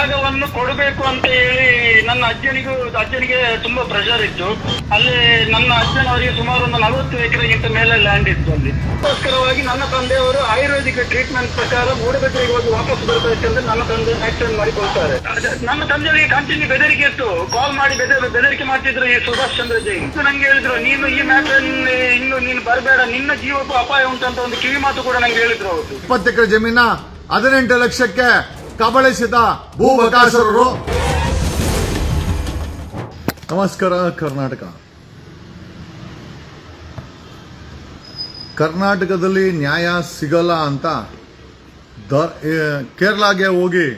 ಜಾಗವನ್ನು ಕೊಡಬೇಕು ಅಂತ ಹೇಳಿ ನನ್ನ ಅಜ್ಜನಿಗೂ, ಅಜ್ಜನಿಗೆ ತುಂಬಾ ಪ್ರೆಷರ್ ಇತ್ತು. ಅಲ್ಲಿ ನನ್ನ ಅಜ್ಜನವರಿಗೆ ಸುಮಾರು ಒಂದು ನಲವತ್ತು ಎಕರೆಗಿಂತ ಮೇಲೆ ಲ್ಯಾಂಡ್ ಇತ್ತು ಅಲ್ಲಿ. ಅದಕ್ಕೋಸ್ಕರವಾಗಿ ನನ್ನ ತಂದೆಯವರು ಆಯುರ್ವೇದಿಕ್ ಟ್ರೀಟ್ಮೆಂಟ್ ಪ್ರಕಾರ ಮೂಡಬೆಟ್ಟರಿಗೆ ಹೋಗಿ ವಾಪಸ್ ಬರಬೇಕಂದ್ರೆ ನನ್ನ ತಂದೆ ಆಕ್ಸಿಡೆಂಟ್ ಮಾಡಿಕೊಳ್ತಾರೆ ನನ್ನ ತಂದೆಯವರಿಗೆ ಕಂಟಿನ್ಯೂ ಬೆದರಿಕೆ ಇತ್ತು. ಕಾಲ್ ಮಾಡಿ ಬೆದರಿ ಬೆದರಿಕೆ ಮಾಡ್ತಿದ್ರು ಈ ಸುಭಾಷ್ ಚಂದ್ರ ಜೈನ್ ನಂಗೆ ಹೇಳಿದ್ರು, ನೀನು ಈ ಮ್ಯಾಟರ್ ಇನ್ನು ನೀನು ಬರಬೇಡ, ನಿನ್ನ ಜೀವಕ್ಕೂ ಅಪಾಯ ಉಂಟಂತ ಒಂದು ಕಿವಿ ಮಾತು ಕೂಡ ನಂಗೆ ಹೇಳಿದ್ರು ಅವರು. ಇಪ್ಪತ್ತು ಎಕರೆ ಜಮೀನ? ಹದಿನೆಂಟು ಲಕ್ಷಕ್ಕೆ ಕಬಳಿಸಿದ ಭೂಬಕಾಸುರರು ನಮಸ್ಕಾರ, ಕರ್ನಾಟಕ. ಕರ್ನಾಟಕದಲ್ಲಿ ನ್ಯಾಯ ಸಿಗಲ್ಲ ಅಂತ ಕೇರಳಗೆ ಹೋಗಿ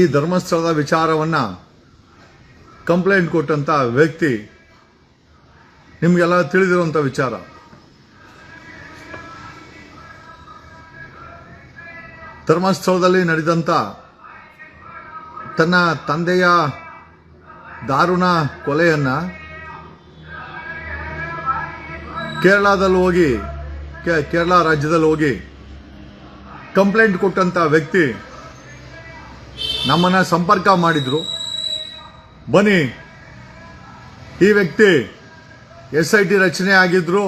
ಈ ಧರ್ಮಸ್ಥಳದ ವಿಚಾರವನ್ನ ಕಂಪ್ಲೇಂಟ್ ಕೊಟ್ಟಂತ ವ್ಯಕ್ತಿ ನಿಮಗೆಲ್ಲ ತಿಳಿದಿರುವಂತ ವಿಚಾರ. ಧರ್ಮಸ್ಥಳದಲ್ಲಿ ನಡೆದಂತ ತನ್ನ ತಂದೆಯ ದಾರುಣ ಕೊಲೆಯನ್ನ ಕೇರಳದಲ್ಲಿ ಹೋಗಿ ಕೇರಳ ರಾಜ್ಯದಲ್ಲಿ ಹೋಗಿ ಕಂಪ್ಲೇಂಟ್ ಕೊಟ್ಟಂತ ವ್ಯಕ್ತಿ ನಮ್ಮನ್ನ ಸಂಪರ್ಕ ಮಾಡಿದ್ರು. ಬನ್ನಿ, ಈ ವ್ಯಕ್ತಿ ಎಸ್ ಐ ಟಿ ರಚನೆ ಆಗಿದ್ರು.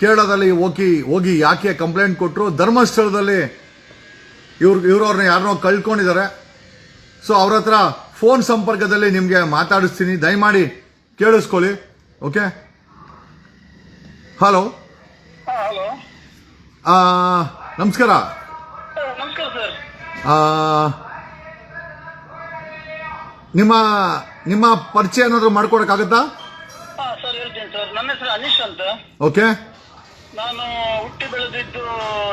ಕೇರಳದಲ್ಲಿ ಹೋಗಿ ಹೋಗಿ ಯಾಕೆ ಕಂಪ್ಲೇಂಟ್ ಕೊಟ್ಟರು ಧರ್ಮಸ್ಥಳದಲ್ಲಿ ಇವ್ರು ಇವ್ರವ್ರನ್ನ ಯಾರನ್ನೋ ಕಳ್ಕೊಂಡಿದ್ದಾರೆ ಸೊ ಅವ್ರ ಹತ್ರ ಫೋನ್ ಸಂಪರ್ಕದಲ್ಲಿ ನಿಮಗೆ ಮಾತಾಡಿಸ್ತೀನಿ. ದಯಮಾಡಿ ಕೇಳಿಸ್ಕೊಳ್ಳಿ. ಓಕೆ ಹಲೋ ನಮಸ್ಕಾರ. ನಿಮ್ಮ ನಿಮ್ಮ ಪರಿಚಯ ಏನಾದರೂ ಮಾಡ್ಕೊಡಕ್ಕಾಗತ್ತಾ ಸರ್ ಹೇಳ್ತೀನಿ ಸರ್. ನನ್ನ ಹೆಸರು ಅನೀಶ್ ಅಂತ. ಓಕೆ ನಾನು ಹುಟ್ಟಿ ಬೆಳೆದಿದ್ದು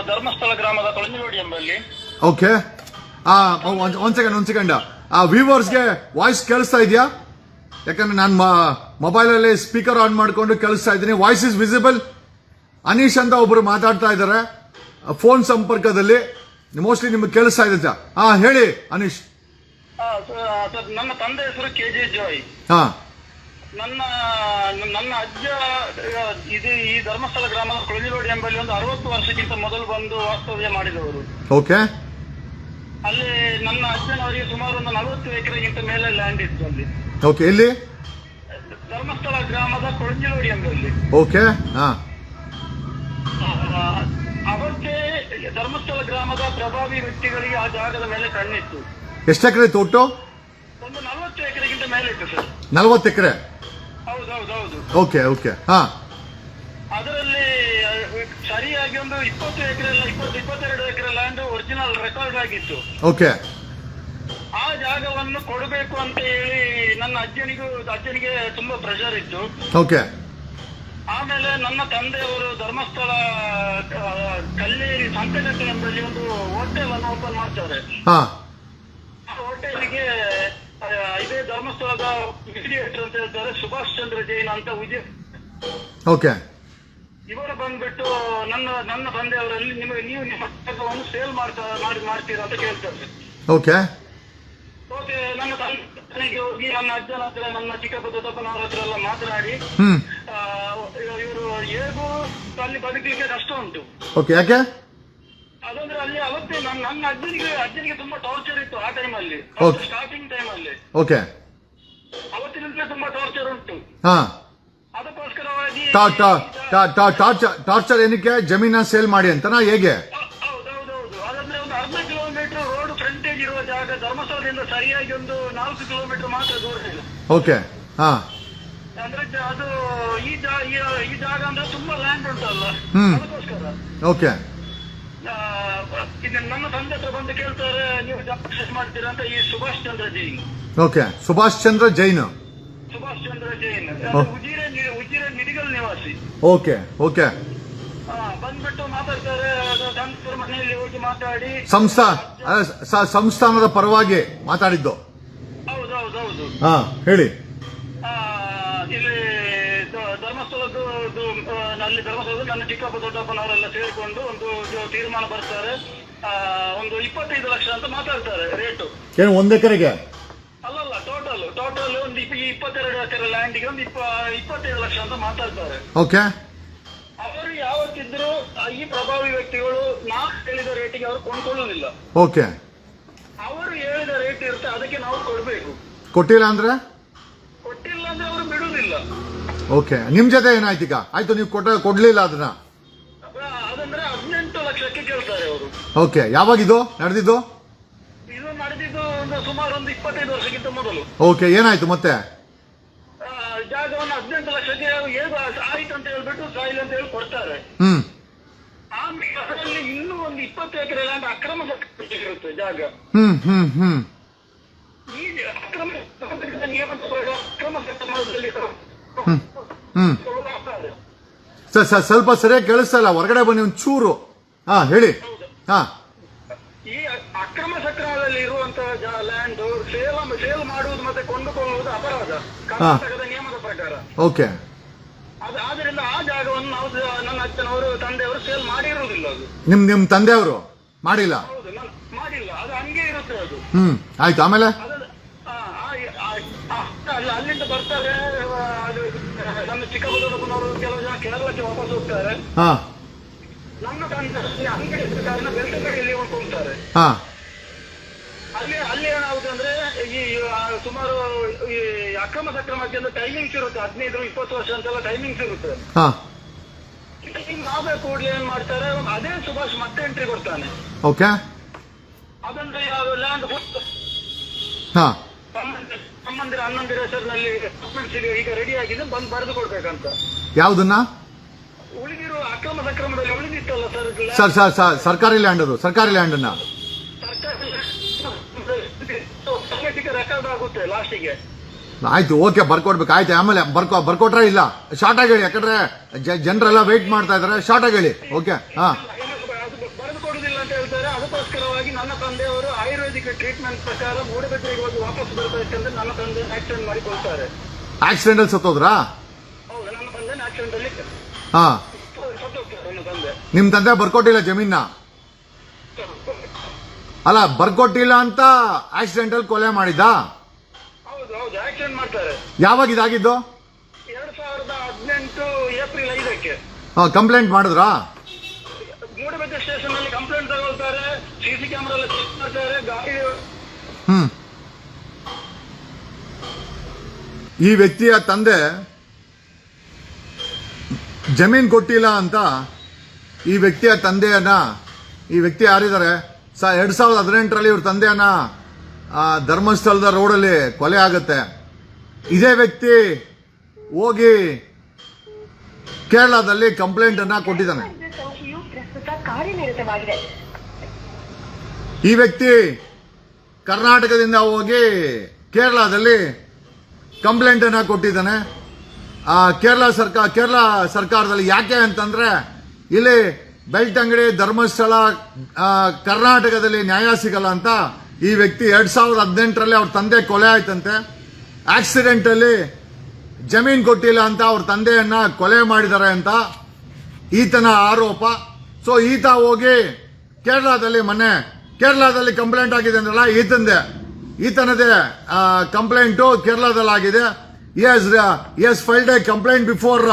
ಧರ್ಮಸ್ಥಳ ಗ್ರಾಮದ ಕೊಳಂಜಲೋಡಿ ಎಂಬಲ್ಲಿ. ಓಕೆ ಒಂದ್ ಸೆಕೆಂಡ್ ಒಂದ್ ಸೆಕೆಂಡ್ ಆ ವ್ಯೂವರ್ಸ್ಗೆ ವಾಯ್ಸ್ ಕೇಳಿಸ್ತಾ ಇದೆಯಾ? ಯಾಕಂದ್ರೆ ನಾನು ಮೊಬೈಲಲ್ಲಿ ಸ್ಪೀಕರ್ ಆನ್ ಮಾಡ್ಕೊಂಡು ಕೇಳಿಸ್ತಾ ಇದ್ದೀನಿ. ವಾಯ್ಸ್ ಇಸ್ ವಿಸಿಬಲ್ ಅನೀಶ್ ಅಂತ ಒಬ್ರು ಮಾತಾಡ್ತಾ ಇದ್ದಾರೆ ಫೋನ್ ಸಂಪರ್ಕದಲ್ಲಿ. ಮೋಸ್ಟ್ಲಿ ನಿಮ್ಗೆ ಕೇಳಿಸ್ತಾ ಇದೆ ಹಾ ಹೇಳಿ ಅನೀಶ್. ನನ್ನ ತಂದೆ ಹೆಸರು ಕೆ ಜಿ ಜಾಯ್. ಹಾ. ನನ್ನ ನನ್ನ ಅಜ್ಜ ಇದು ಈ ಧರ್ಮಸ್ಥಳ ಗ್ರಾಮದ ಕೊಳಂಜಲೋಡಿ ಎಂಬಲ್ಲಿ ಒಂದು ಅರವತ್ತು ವರ್ಷಕ್ಕಿಂತ ಮೊದಲು ಬಂದು ವಾಸ್ತವ್ಯ ಮಾಡಿದವರು. ಓಕೆ ಅಲ್ಲಿ ನನ್ನ ಅಜ್ಜನವರಿಗೆ ಸುಮಾರು ಒಂದು ನಲವತ್ತು ಎಕರೆಗಿಂತ ಮೇಲೆ ಲ್ಯಾಂಡ್ ಇತ್ತು ಅಲ್ಲಿ. ಓಕೆ ಎಲ್ಲಿ? ಧರ್ಮಸ್ಥಳ ಗ್ರಾಮದ ಕೊಳಂಜಿಲೋಡಿ ಎಂಬಲ್ಲಿ ಓಕೆ ಹಾ. ಅವತ್ತೇ ಧರ್ಮಸ್ಥಳ ಗ್ರಾಮದ ಪ್ರಭಾವಿ ವ್ಯಕ್ತಿಗಳಿಗೆ ಆ ಜಾಗದ ಮೇಲೆ ಕಣ್ಣಿತ್ತು. ಎಷ್ಟು ಎಕರೆ ತೊಟ್ಟು ಒಂದು ನಲವತ್ತು ಎಕರೆಗಿಂತ ಮೇಲೆ ಇತ್ತು ಸರ್. ನಲವತ್ತು ಎಕರೆ? ಹೌದೌದೌದು ಓಕೆ ಓಕೆ ಹಾ ಅದರಲ್ಲಿ ಅಹ್, ಸರಿಯಾಗಿ ಒಂದು ಇಪ್ಪತ್ತು ಎಕರೆ ಇಪ್ಪತ್ತು ಇಪ್ಪತ್ತೆರಡು ಎಕರೆ ಲ್ಯಾಂಡ್ ಒರಿಜಿನಲ್ ರೆಕಾರ್ಡ್ ಆಗಿತ್ತು. ಓಕೆ ಆ ಜಾಗವನ್ನು ಕೊಡಬೇಕು ಅಂತ ಹೇಳಿ ನನ್ನ ಅಜ್ಜನಿಗೂ ಅಜ್ಜನಿಗೆ ತುಂಬಾ ಪ್ರೆಷರ್ ಇತ್ತು. ಓಕೆ ಆಮೇಲೆ ನನ್ನ ತಂದೆಯವರು ಧರ್ಮಸ್ಥಳ ಕಲ್ಲೇರಿ ಸಂತೆಗಟ್ಟೆ ಎಂಬಲ್ಲಿ ಒಂದು ಹೋಟೆಲ್ ಅನ್ನು ಓಪನ್ ಮಾಡ್ತಾರೆ. ಹಾ. ಆ ಹೋಟೆಲ್ಗೆ ಇದೇ ಧರ್ಮಸ್ಥಳದ ಮೀಡಿಯೇಟರ್ ಅಂತ ಹೇಳ್ತಾರೆ ಸುಭಾಷ್ ಚಂದ್ರ ಜೈನ್ ಅಂತ ವಿಜಯ್ ಓಕೆ ಇವರು ಬಂದ್ಬಿಟ್ಟು ನನ್ನ ನನ್ನ ತಂದೆಯವರಲ್ಲಿ ನಿಮಗೆ ನೀವು ನಿಮ್ಮ ಪುಸ್ತಕವನ್ನು ಸೇಲ್ ಮಾಡ್ತಾ ಮಾಡಿ ಮಾಡ್ತೀರಾ ಅಂತ ಕೇಳ್ತಾರೆ. ಓಕೆ ಓಕೆ ನನ್ನ ತಂದೆಗೆ ಹೋಗಿ ನನ್ನ ಅಜ್ಜನ ಹತ್ರ ನನ್ನ ಚಿಕ್ಕಪ್ಪ ದೊಡ್ಡಪ್ಪನವರ ಹತ್ರ ಎಲ್ಲ ಮಾತನಾಡಿ ಹ್ಮ್. ಇವರು ಹೇಗೂ ಅಲ್ಲಿ ಬದುಕಲಿಕ್ಕೆ ಕಷ್ಟ ಉಂಟು. ಓಕೆ ಯಾಕೆ? ಅದಂದ್ರೆ ಅಲ್ಲಿ ಅವತ್ತೇ ನನ್ನ ನನ್ನ ಅಜ್ಜನಿಗೆ ಅಜ್ಜನಿಗೆ ತುಂಬಾ ಟಾರ್ಚರ್ ಇತ್ತು ಆ ಟೈಮ್ ಅಲ್ಲಿ. ಸ್ಟಾರ್ಟಿಂಗ್ ಟೈಮಲ್ಲಿ ಓಕೆ ಅವತ್ತಿನಿಂದಲೇ ತುಂಬಾ ಟಾರ್ಚರ್ ಉಂಟು. ಹಾ ಅದಕ್ಕೋಸ್ಕರವಾಗಿ ಟಾ- ಟಾ- ಟಾ- ಟಾ- ಟಾರ್ಚರ್ ಟಾರ್ಚರ್ ಏನಕ್ಕೆ? ಜಮೀನ ಸೇಲ್ ಮಾಡಿ ಅಂತನಾ? ಹೇಗೆ? ಹೌ- ಹೌದೌದೌದು. ಅದಂದ್ರೆ ಒಂದು ಅರ್ಧ ಕಿಲೋಮೀಟರ್ ರೋಡ್ ಫ್ರಂಟೇಜ್ ಇರುವ ಜಾಗ ಧರ್ಮಸ್ಥಳದಿಂದ ಸರಿಯಾಗಿ ಒಂದು ನಾಲ್ಕು ಕಿಲೋಮೀಟರ್ ಮಾತ್ರ ದೂರ ಇದೆ. ಓಕೆ. ಹಾ. ಅಂದ್ರೆ ಅದು ಈ ಈ- ಜಾಗ ಅಂದ್ರೆ ತುಂಬಾ ಲ್ಯಾಂಡ್ ಉಂಟಲ್ಲ. ಅದಕ್ಕೋಸ್ಕರ. ಓಕೆ. ನನ್ನ ತಂದೆ ಹತ್ರ ಬಂದು ಕೇಳ್ತಾರೆ ನೀವು ಜಾಗ ಮಾಡ್ತೀರಾ ಅಂತ ಈ ಸುಭಾಷ್ ಚಂದ್ರ ಜೈನ್. ಓಕೆ. ಸುಭಾಷ್ ಚಂದ್ರ ಜೈನ್. ಸುಭಾಷ್ ಚಂದ್ರ ಜೈನ್. ನಿ- ನಿಡಿಗಲ್ ನಿವಾಸಿ. Okay okay. ಬಂದ್ಬಿಟ್ಟು ಮಾತಾಡ್ತಾರೆ ಅದು ದಂಶಕರು ಮನೆಯಲ್ಲಿ ಹೋಗಿ ಮಾತಾಡಿ. ಸಂಸ್ಥಾ ಸ- ಸಂಸ್ಥಾನದ ಪರವಾಗಿ ಮಾತಾಡಿದ್ದು. ಹೌದು ಹಾ ಹೇಳಿ. ಆ, ಇಲ್ಲಿ ದ- ಧರ್ಮಸ್ಥಳದ್ದು ಇದು, ಆ, ಅಲ್ಲಿ ಧರ್ಮಸ್ಥಳದ ನನ್ನ ಚಿಕ್ಕಪ್ಪ ದೊಡ್ಡಪ್ಪನವರೆಲ್ಲ ಸೇರಿಕೊಂಡು ಒಂದು ಇದು ತೀರ್ಮಾನ ಬರ್ತಾರೆ. ಆ, ಒಂದು ಇಪ್ಪತ್ತೈದು ಲಕ್ಷ ಅಂತ ಮಾತಾಡ್ತಾರೆ ರೇಟು. ಏನು ಒಂದ್ ಎಕರೆಗೆ? ಟೋಟಲ್ ಒಂದು ಇಪ್ಪ- ಇಪ್ಪತ್ತೆರಡು ಎಕರೆ ಲ್ಯಾಂಡಿಗೆ ಒಂದು ಇಪ್ಪ ಇಪ್ಪತ್ತೈದು ಲಕ್ಷ ಅಂತ ಮಾತಾಡ್ತಾರೆ. ಓಕೆ. ಅವರು ಯಾವತ್ತಿದ್ರು ಈ ಪ್ರಭಾವಿ ವ್ಯಕ್ತಿಗಳು ನಾವು ಹೇಳಿದ ರೇಟಿಗೆ ಅವರು ಕೊಂಡ್ಕೊಳ್ಳೋದಿಲ್ಲ. ಓಕೆ. ಅವರು ಹೇಳಿದ ರೇಟ್ ಇರುತ್ತೆ ಅದಕ್ಕೆ ನಾವು ಕೊಡ್ಬೇಕು. ಕೊಟ್ಟಿಲ್ಲ ಅಂದ್ರೆ? ಕೊಟ್ಟಿಲ್ಲ ಅಂದ್ರೆ ಅವರು ಬಿಡುವುದಿಲ್ಲ. ಓಕೆ. ನಿಮ್ ಜೊತೆ ಏನಾಯ್ತು ಈಗ? ಆಯ್ತು ನೀವು ಕೊಟ್ಟ ಕೊಡ್ಲಿಲ್ಲ ಅದನ್ನ? ಅದಂದ್ರೆ ಹದಿನೆಂಟು ಲಕ್ಷಕ್ಕೆ ಕೇಳ್ತಾರೆ ಅವರು. ಓಕೆ. ಯಾವಾಗಿದು ನಡೆದಿದ್ದು? ಸುಮಾರು ಒಂದು ಇಪ್ಪತ್ತೈದು ವರ್ಷಕ್ಕಿಂತ ಮೊದಲು. ಓಕೆ ಏನಾಯ್ತು ಮತ್ತೆ? ಆ, ಜಾಗವನ್ನು ಹದಿನೆಂಟು ಲಕ್ಷಕ್ಕೆ ಹೇಗೂ ಆಯ್ತು ಅಂತ ಹೇಳ್ಬಿಟ್ಟು ಸಾಯಿಲ್ ಅಂತ ಹೇಳಿ ಕೊಡ್ತಾರೆ. ಹ್ಮ್. ಆಮೇಲೆ ಅದರಲ್ಲಿ ಇನ್ನೂ ಒಂದು ಇಪ್ಪತ್ತು ಎಕರೆ ಲ್ಯಾಂಡ್ ಅಕ್ರಮ ಇರುತ್ತೆ ಜಾಗ. ಹ್ಮ್ ಹ್ಮ್ ಹ್ಮ್. ಈ ಅಕ್ರಮ ನಿಯಮದ ಪ್ರಕಾರ ಅಕ್ರಮ ಹ್ಮ್ ಹ್ಮ್. ಸರ್ ಸರ್ ಸ್ವಲ್ಪ ಸರಿಯಾಗಿ ಕೇಳಿಸ್ತಾ ಇಲ್ಲ. ಹೊರಗಡೆ ಬನ್ನಿ ಒಂದು ಚೂರು. ಹಾ ಹೇಳಿ. ಹಾ. ಈ ಅಕ್ರಮ ಸಕ್ರಮದಲ್ಲಿ ಇರುವಂತಹ ಲ್ಯಾಂಡ್ ಸೇಲ್ ಸೇಲ್ ಮಾಡುವುದು ಮತ್ತೆ ಕೊಂಡುಕೊಳ್ಳುವುದು ಕರ್ನಾಟಕದ ನಿಯಮದ ಪ್ರಕಾರ. ಓಕೆ. ಅದು ಆ ಜಾಗವನ್ನು ನಾವು ನನ್ನ ಅಜ್ಜನವರು ತಂದೆಯವರು ಸೇಲ್ ಮಾಡಿರುವುದಿಲ್ಲ ಅದು. ನಿಮ್ ನಿಮ್ ತಂದೆಯವರು? ಮಾಡಿಲ್ಲ? ಹೌದು ನಾನು ಮಾಡಿಲ್ಲ. ಅದು ಹಂಗೆ ಇರುತ್ತೆ ಅದು. ಹ್ಮ್ ಆಯ್ತು. ಆಮೇಲೆ? ಅದು ಆ, ಆ, ಆ, ಆ, ಅಲ್ಲಿ ಅಲ್ಲಿಂದ ಬರ್ತಾರೆ ಆ, ಅದು ನಮ್ಮ ಚಿಕ್ಕಬಳ್ಳಾಪುರದವರು ಕೆಲವು ಜನ ಕೇರಳಕ್ಕೆ ವಾಪಸ್ ಹೋಗ್ತಾರೆ. ಹಾ. ನಮ್ಮ ತಂದೆ ಅಂಗಡಿ ಇದ್ದ ಕಾರಣ ಬೆಳ್ತಂಗಡಿಯಲ್ಲಿ ಹೋಗ್ತಾರೆ. ಹಾ ಅಲ್ಲಿ ಅಲ್ಲಿ ಏನಾಗುತ್ತೆ ಅಂದ್ರೆ ಈ ಸುಮಾರು ಈ ಅಕ್ರಮ ಸಕ್ರಮಕ್ಕೆ ಅಂದ್ರೆ ಟೈಮಿಂಗ್ಸ್ ಇರುತ್ತೆ ಹದಿನೈದು ಇಪ್ಪತ್ತು ವರ್ಷ ಅಂತೆಲ್ಲ ಟೈಮಿಂಗ್ಸ್ ಇರುತ್ತೆ ಹಾ. ಟೈಮಿಂಗ್ ಕೂಡಲೇ ಏನ್ ಮಾಡ್ತಾರೆ ಅದೇ ಸುಭಾಷ್ ಮತ್ತೆ ಎಂಟ್ರಿ ಕೊಡ್ತಾನೆ. ಓಕೆ. ಅದಂದ್ರೆ ಲ್ಯಾಂಡ್ ಹಾ. ಸಂಬಂಧಿರ ಹನ್ನೊಂದಿರ ಹೆಸರಿನಲ್ಲಿ ಡಾಕ್ಯುಮೆಂಟ್ಸ್ ಈಗ ರೆಡಿ ಆಗಿದೆ ಬಂದು ಬರೆದು ಕೊಡ್ಬೇಕಂತ. ಯಾವ್ದನ್ನ? ಉಳಿದಿರುವ ಅಕ್ರಮ ಸಕ್ರಮದಲ್ಲಿ ಉಳಿದಿತ್ತಲ್ಲ ಸರ್ ಸರ್ ಸರ್ ಸರ್ ಸರ್ಕಾರಿ ಲ್ಯಾಂಡ್ ಅದು ಸರ್ಕಾರಿ ಲ್ಯಾಂಡ್ ಅನ್ನ. ಸರ್ಕಾರ ರೆಕಾರ್ಡ್ ಆಗುತ್ತೆ ಲಾಸ್ಟಿಗೆ ಆಯ್ತು ಓಕೆ ಬರ್ಕೊಡ್ಬೇಕು. ಆಯ್ತು ಆಮೇಲೆ ಬರ್ಕೊ ಬರ್ಕೊಟ್ರೆ ಇಲ್ಲ. ಶಾರ್ಟ್ ಆಗಿ ಹೇಳಿ ಯಾಕಂದ್ರೆ ಜನರೆಲ್ಲ ವೇಟ್ ಮಾಡ್ತಾ ಇದಾರೆ. ಶಾರ್ಟ್ ಆಗಿ ಹೇಳಿ ಓಕೆ ಹಾ. ಅಂತ ಹೇಳ್ತಾರೆ. ಅದಕ್ಕೋಸ್ಕರವಾಗಿ ನನ್ನ ತಂದೆಯವರು ಆಯುರ್ವೇದಿಕ್ ಟ್ರೀಟ್ಮೆಂಟ್ ಪ್ರಕಾರ ಮೂಡಬಿದ್ರಿಗೆ ಹೋಗಿ ವಾಪಸ್ ಬರ್ಬೇಕಂದ್ರೆ ನನ್ನ ತಂದೆ ಆಕ್ಸಿಡೆಂಟ್ ಮಾಡಿಕೊಳ್ತಾರೆ. ಆಕ್ಸಿಡೆಂಟ್ ಅಲ್ಲಿ ಸತ್ತೋದ್ರಾ? ಹೌದು ನನ್ನ ತಂದೆ ಆಕ್ಸಿಡೆಂಟ್ ಅಲ್ಲಿ ಹಾ. ಸತ್ತೋಗ್ತಾರೆ ನನ್ನ ತಂದೆ. ನಿಮ್ ತಂದೆ ಬರ್ಕೊಟ್ಟಿಲ್ಲ ಜಮೀನ ಅಲ್ಲ ಬರ್ಕೊಟ್ಟಿಲ್ಲ ಅಂತ ಆಕ್ಸಿಡೆಂಟ್ ಅಲ್ಲಿ ಕೊಲೆ ಮಾಡಿದ್ದ? ಹೌದು ಹೌದು ಆಕ್ಸಿಡೆಂಟ್ ಮಾಡ್ತಾರೆ. ಯಾವಾಗ ಇದಾಗಿದ್ದು? ಎರಡ್ ಸಾವಿರದ ಹದಿನೆಂಟು ಏಪ್ರಿಲ್ ಐದಕ್ಕೆ. ಕಂಪ್ಲೇಂಟ್ ಮಾಡಿದ್ರಾ? ಮೂಡಬಿದ್ದೆ ಸ್ಟೇಷನ್ ಅಲ್ಲಿ ಕಂಪ್ಲೇಂಟ್ ತಗೊಳ್ತಾರೆ ಸಿಸಿ ಕ್ಯಾಮ್ರಾ ಎಲ್ಲ ಚೆಕ್ ಮಾಡ್ತಾರೆ ಗಾಡಿ ಹ್ಮ್. ಈ ವ್ಯಕ್ತಿಯ ತಂದೆ ಜಮೀನ್ ಕೊಟ್ಟಿಲ್ಲ ಅಂತ ಈ ವ್ಯಕ್ತಿಯ ತಂದೆಯನ್ನ ಈ ವ್ಯಕ್ತಿ ಯಾರಿದ್ದಾರೆ? ಸ, ಎರಡ್ ಸಾವಿರದ ಹದಿನೆಂಟರಲ್ಲಿ ಇವ್ರ ತಂದೆಯನ್ನ ಧರ್ಮಸ್ಥಳದ ರೋಡಲ್ಲಿ ಕೊಲೆ ಆಗುತ್ತೆ. ಇದೇ ವ್ಯಕ್ತಿ ಹೋಗಿ ಕೇರಳದಲ್ಲಿ ಕಂಪ್ಲೇಂಟ್ ಅನ್ನ ಕೊಟ್ಟಿದ್ದಾನೆ. ಈ ವ್ಯಕ್ತಿ ಕರ್ನಾಟಕದಿಂದ ಹೋಗಿ ಕೇರಳದಲ್ಲಿ ಕಂಪ್ಲೇಂಟ್ ಅನ್ನ ಕೊಟ್ಟಿದ್ದಾನೆ. ಕೇರಳ ಸರ್ಕಾರ ಕೇರಳ ಸರ್ಕಾರದಲ್ಲಿ ಯಾಕೆ ಅಂತಂದ್ರೆ ಇಲ್ಲಿ ಬೆಳ್ತಂಗಡಿ ಧರ್ಮಸ್ಥಳ ಕರ್ನಾಟಕದಲ್ಲಿ ನ್ಯಾಯ ಸಿಗಲ್ಲ ಅಂತ ಈ ವ್ಯಕ್ತಿ ಎರಡ್ ಸಾವಿರದ ಹದಿನೆಂಟರಲ್ಲಿ ಅವ್ರ ತಂದೆ ಕೊಲೆ ಆಯ್ತಂತೆ. ಆಕ್ಸಿಡೆಂಟ್ ಅಲ್ಲಿ ಜಮೀನ್ ಕೊಟ್ಟಿಲ್ಲ ಅಂತ ಅವ್ರ ತಂದೆಯನ್ನ ಕೊಲೆ ಮಾಡಿದ್ದಾರೆ ಅಂತ ಈತನ ಆರೋಪ. ಸೊ ಈತ ಹೋಗಿ ಕೇರಳದಲ್ಲಿ ಮೊನ್ನೆ, ಕೇರಳದಲ್ಲಿ ಕಂಪ್ಲೇಂಟ್ ಆಗಿದೆ ಅಂದ್ರಲ್ಲ, ಈತಂದೆ. ಈತನದೇ ಕಂಪ್ಲೇಂಟು ಕೇರಳದಲ್ಲಿ ಆಗಿದೆ yes yes filed a complaint before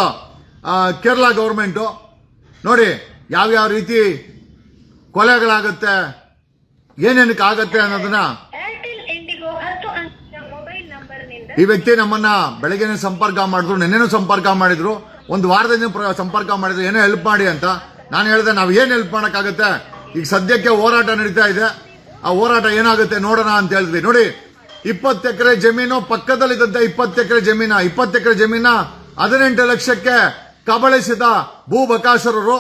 Kerala government ನೋಡಿ ಯಾವ್ಯಾವ ರೀತಿ ಕೊಲೆಗಳಾಗುತ್ತೆ ಏನೇನಕ್ಕೆ ಆಗತ್ತೆ ಅನ್ನೋದನ್ನ ಈ ವ್ಯಕ್ತಿ ನಮ್ಮನ್ನ ಬೆಳಗ್ಗೆನೆ ಸಂಪರ್ಕ ಮಾಡಿದ್ರು ನಿನ್ನೆನೂ ಸಂಪರ್ಕ ಮಾಡಿದ್ರು ಒಂದು ವಾರದಿಂದ ಪ್ರ- ಸಂಪರ್ಕ ಮಾಡಿದ್ರು ಏನೋ ಹೆಲ್ಪ್ ಮಾಡಿ ಅಂತ. ನಾನು ಹೇಳಿದೆ ನಾವು ಏನ್ ಹೆಲ್ಪ್ ಮಾಡಕ್ಕಾಗತ್ತೆ? ಈಗ ಸದ್ಯಕ್ಕೆ ಹೋರಾಟ ನಡೀತಾ ಇದೆ. ಆ ಹೋರಾಟ ಏನಾಗುತ್ತೆ ನೋಡೋಣ ಅಂತ ಹೇಳಿದ್ವಿ. ನೋಡಿ ಇಪ್ಪತ್ತು ಎಕರೆ ಜಮೀನು ಪಕ್ಕದಲ್ಲಿದ್ದಂಥ ಇಪ್ಪತ್ತು ಎಕರೆ ಜಮೀನ ಇಪ್ಪತ್ತು ಎಕರೆ ಜಮೀನ ಹದಿನೆಂಟು ಲಕ್ಷಕ್ಕೆ ಕಬಳಿಸಿದ ಭೂ ಬಕಾಸುರರು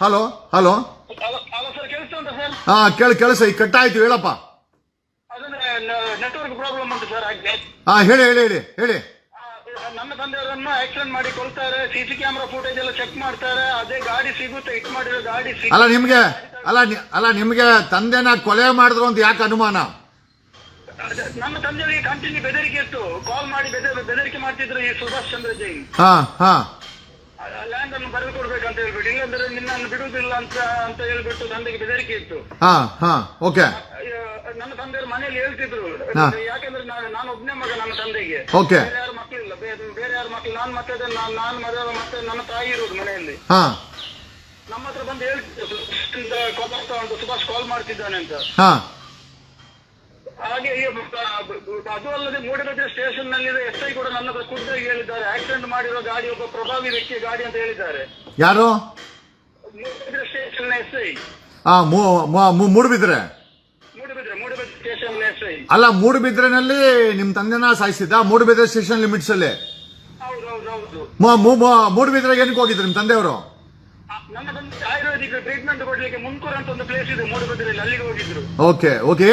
ಹಲೋ ಹಲೋ ಹಾ ಕೇಳಿ ಕೆಲಸ ಈಗ ಕಟ್ಟಾಯ್ತು ಹೇಳಪ್ಪ. ಅದಂದ್ರೆ ನೆಟ್ವರ್ಕ್ ಪ್ರಾಬ್ಲಮ್ ಉಂಟು ಸರ್ ಹಾ ಹೇಳಿ ಹೇಳಿ ಹೇಳಿ ಹೇಳಿ. ನನ್ನ ತಂದೆಯವರನ್ನು ಆಕ್ಸಿಡೆಂಟ್ ಮಾಡಿ ಕೊಳ್ತಾರೆ ಸಿಸಿ ಕ್ಯಾಮೆರಾ ಫುಟೇಜ್ ಎಲ್ಲ ಚೆಕ್ ಮಾಡ್ತಾರೆ ಅದೇ ಗಾಡಿ ಸಿಗುತ್ತೆ ಇಟ್ ಮಾಡಿರೋ ಗಾಡಿ ಸಿಗ್ ಅಲ್ಲ ನಿಮ್ಗೆ ಅಲ್ಲ ನಿ- ಅಲ್ಲ ನಿಮ್ಗೆ ತಂದೆನ ಕೊಲೆ ಮಾಡಿದ್ರು ಅಂತ ಯಾಕೆ ಅನುಮಾನ? ಅದೇ, ನನ್ನ ತಂದೆಯವರಿಗೆ ಕಂಟಿನ್ಯೂ ಬೆದರಿಕೆ ಇತ್ತು. ಕಾಲ್ ಮಾಡಿ ಬೆದ- ಬೆದರಿಕೆ ಮಾಡ್ತಿದ್ರು ಈ ಸುಭಾಷ್ ಚಂದ್ರ ಜೈನ್ ಹಾ ಹಾ. ಲ್ಯಾಂಡ್ ಅನ್ನು ಬರೆದು ಕೊಡ್ಬೇಕಂತ ಹೇಳ್ಬಿಟ್ಟು ಇಲ್ಲಾಂದ್ರೆ ನಿನ್ನನ್ನು ಬಿಡುವುದಿಲ್ಲ ಅಂತ ಅಂತ ಹೇಳ್ಬಿಟ್ಟು ತಂದೆಗೆ ಬೆದರಿಕೆ ಇತ್ತು. ಹಾ ಹಾ ಓಕೆ. ನನ್ನ ತಂದೆಯವರು ಮನೆಯಲ್ಲಿ ಹೇಳ್ತಿದ್ರು. ಯಾಕೆಂದ್ರೆ ಯಾಕಂದ್ರೆ ನಾನು- ನಾನು ಒಬ್ಬನೇ ಮಗ ನನ್ನ ತಂದೆಗೆ. ಓಕೆ. ಬೇರೆ ಯಾರು ಮಕ್ಕಳಿಲ್ಲ ಬೇರೆ ಬೇರೆ ಯಾರು ಮಕ್ಕಳು ನಾನು ಮತ್ತೆ ಅದೇ ನಾನು ನಾನು ಮದುವೆ ಮತ್ತೆ ನನ್ನ ತಾಯಿ ಇರೋದು ಮನೆಯಲ್ಲಿ. ಹಾ. ನಮ್ಮ ಹತ್ರ ಬಂದು ಹೇಳ್ತಿದ್ರು. ಕಾಲ್ ಅಂತ ಸುಭಾಷ್ ಕಾಲ್ ಮಾಡ್ತಿದ್ದಾನೆ ಅಂತ. ಹಾ. ಹಾಗೆ ಈ ಅದು ಅಲ್ಲದೆ ಮೂಡಬಿದ್ರೆ ಸ್ಟೇಷನ್ನಲ್ಲಿ ಎಸ್ ಐ ಕೂಡ ನನ್ನ ಖುದ್ದಾಗಿ ಹೇಳಿದ್ದಾರೆ. ಆಕ್ಸಿಡೆಂಟ್ ಮಾಡಿರೋ ಗಾಡಿ ಒಬ್ಬ ಪ್ರಭಾವಿ ವ್ಯಕ್ತಿಯ ಗಾಡಿ ಅಂತ ಹೇಳಿದ್ದಾರೆ. ಯಾರು? Moodbidri station S I. ಆ Moodbidri? Moodbidri Moodbidri station S SI ಅಲ್ಲ ಮೂಡಬಿದ್ರೆನಲ್ಲಿ ನಿಮ್ ತಂದೆನ ಸಾಯಿಸಿದ್ದ? ಮೂಡಬಿದ್ರೆ ಸ್ಟೇಷನ್ ಲಿಮಿಟ್ಸ್ ಅಲ್ಲಿ ಹೌದು ಹೌದು ಹೌದು. ಮೂ- ಮೂ- ಮೂ- ಏನಕ್ಕೆ ಹೋಗಿದ್ರು ನಿಮ್ ತಂದೆಯವರು? ಆ, ನನ್ನ ಬಂದು ಆಯುರ್ವೇದಿಕ್ ಟ್ರೀಟ್ಮೆಂಟ್ ಕೊಡ್ಲಿಕ್ಕೆ ಮುನ್ಕೂರ್ ಅಂತ ಒಂದು ಪ್ಲೇಸ್ ಇದೆ ಮೂಡಬಿದ್ರೆಯಲ್ಲಿ ಅಲ್ಲಿಗೆ ಹೋಗಿದ್ರು. ಓಕೆ ಓಕೆ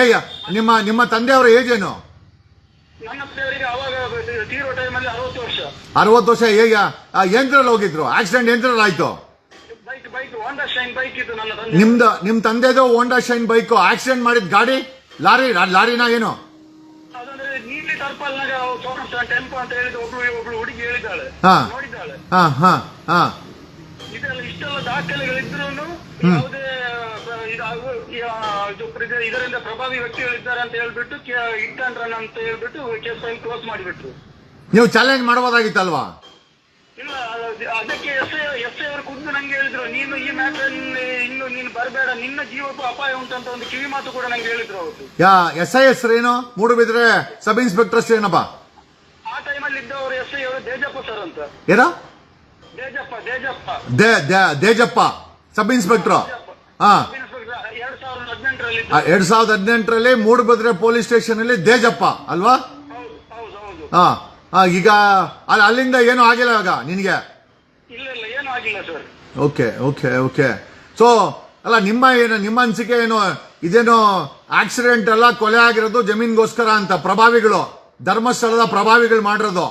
ನಿಮ್ಮ ನಿಮ್ಮ ತಂದೆಯವರ ಏಜ್ ಏನು? ನನ್ನ ಪ್ಲೇಯರಿಗೆ ಅವಾಗ ತೀರೋ ಟೈಮಲ್ಲಿ ಅರವತ್ತು ವರ್ಷ. ಅರವತ್ತು ವರ್ಷ ಹೇಗ ಯಂತ್ರಲ್ಲಿ ಹೋಗಿದ್ರು. ಆಕ್ಸಿಡೆಂಟ್ ಯಂತ್ರಲ್ಲಿ ಆಯ್ತು. Bike bike Honda Shine bike ಇತ್ತು ನನ್ನ ತಂದೆ ನಿಮ್ದು ನಿಮ್ ತಂದೆದು ಹೋಂಡಾ ಶೈನ್ ಬೈಕ್ ಆಕ್ಸಿಡೆಂಟ್ ಮಾಡಿದ ಗಾಡಿ? ಲಾರಿ ಲಾರಿನ ಏನು? ಅದಂದ್ರೆ ನೀಲಿ ಟರ್ಪಲ್ನಾಗ ಟೆಂಪೋ ಅಂತ ಹೇಳಿದ ಒಬ್ಳು ಒಬ್ಳು ಹುಡುಗಿ ಹೇಳಿದ್ದಾಳೆ. ಹಾ. ನೋಡಿದ್ದಾಳೆ. ಹಾ ಹಾ ಹಾ. ಇದೆಲ್ಲ ಇಷ್ಟೆಲ್ಲ ದಾಖಲೆಗಳಿದ್ರು ಯಾವುದೇ ಇದರಿಂದ ಪ್ರಭಾವಿ ವ್ಯಕ್ತಿಗಳಿದ್ದಾರೆ ಅಂತ ಹೇಳ್ಬಿಟ್ಟು ರನ್ ಅಂತ ಹೇಳ್ಬಿಟ್ಟು ಕೇಸ್ ಫೈಲ್ ಕ್ಲೋಸ್ ಮಾಡಿಬಿಟ್ರು. ನೀವು ಚಾಲೆಂಜ್ ಮಾಡಬಹುದಾಗಿತ್ತಲ್ವಾ ಇಲ್ಲ ಅದಕ್ಕೆ ಎಸ್ ಐ ಎಸ್ ಐ ಅವರು ಖುದ್ದು ನಂಗೆ ಹೇಳಿದ್ರು ನೀನು ಈ ಮ್ಯಾಟರ್ ಇನ್ನು ನೀನು ಬರಬೇಡ ನಿನ್ನ ಜೀವಕ್ಕೂ ಅಪಾಯ ಉಂಟಂತ ಒಂದು ಕಿವಿ ಮಾತು ಕೂಡ ನಂಗೆ ಹೇಳಿದ್ರು ಅವರು. ಯಾ ಎಸ್ ಐ ಎಸ್ ಏನು? ಮೂಡುಬಿದ್ರೆ ಸಬ್ ಇನ್ಸ್ಪೆಕ್ಟರ್ ಏನಪ್ಪ ಆ ಟೈಮಲ್ಲಿ ಇದ್ದವರು ಎಸ್ ಐ ಅವರು ದೇಜಪ್ಪ ಸರ್ ಅಂತ. ಏನ? ದೇ ದೇ- ದೇಜಪ್ಪ ಸಬ್ ಇನ್ಸ್ಪೆಕ್ಟರ್. ಹಾ. ಎರಡ್ ಸಾವಿರದ ಹದಿನೆಂಟರಲ್ಲಿ ಮೂಡುಬಿದ್ರೆ ಪೊಲೀಸ್ ಸ್ಟೇಷನ್ ಅಲ್ಲಿ ದೇಜಪ್ಪ ಅಲ್ವಾ ಹಾ ಈಗ ಅಲ್ಲಿ ಅಲ್ಲಿಂದ ಏನು ಆಗಿಲ್ಲ ಇವಾಗ ನಿನಗೆ? Okay okay okay. ಸೊ ಅಲ್ಲ ನಿಮ್ಮ ಏನು ನಿಮ್ಮ ಅನಿಸಿಕೆ ಏನು? ಇದೇನು ಆಕ್ಸಿಡೆಂಟ್ ಅಲ್ಲ ಕೊಲೆ ಆಗಿರೋದು ಜಮೀನ್ಗೋಸ್ಕರ ಅಂತ ಪ್ರಭಾವಿಗಳು ಧರ್ಮಸ್ಥಳದ ಪ್ರಭಾವಿಗಳು ಮಾಡಿರೋದು.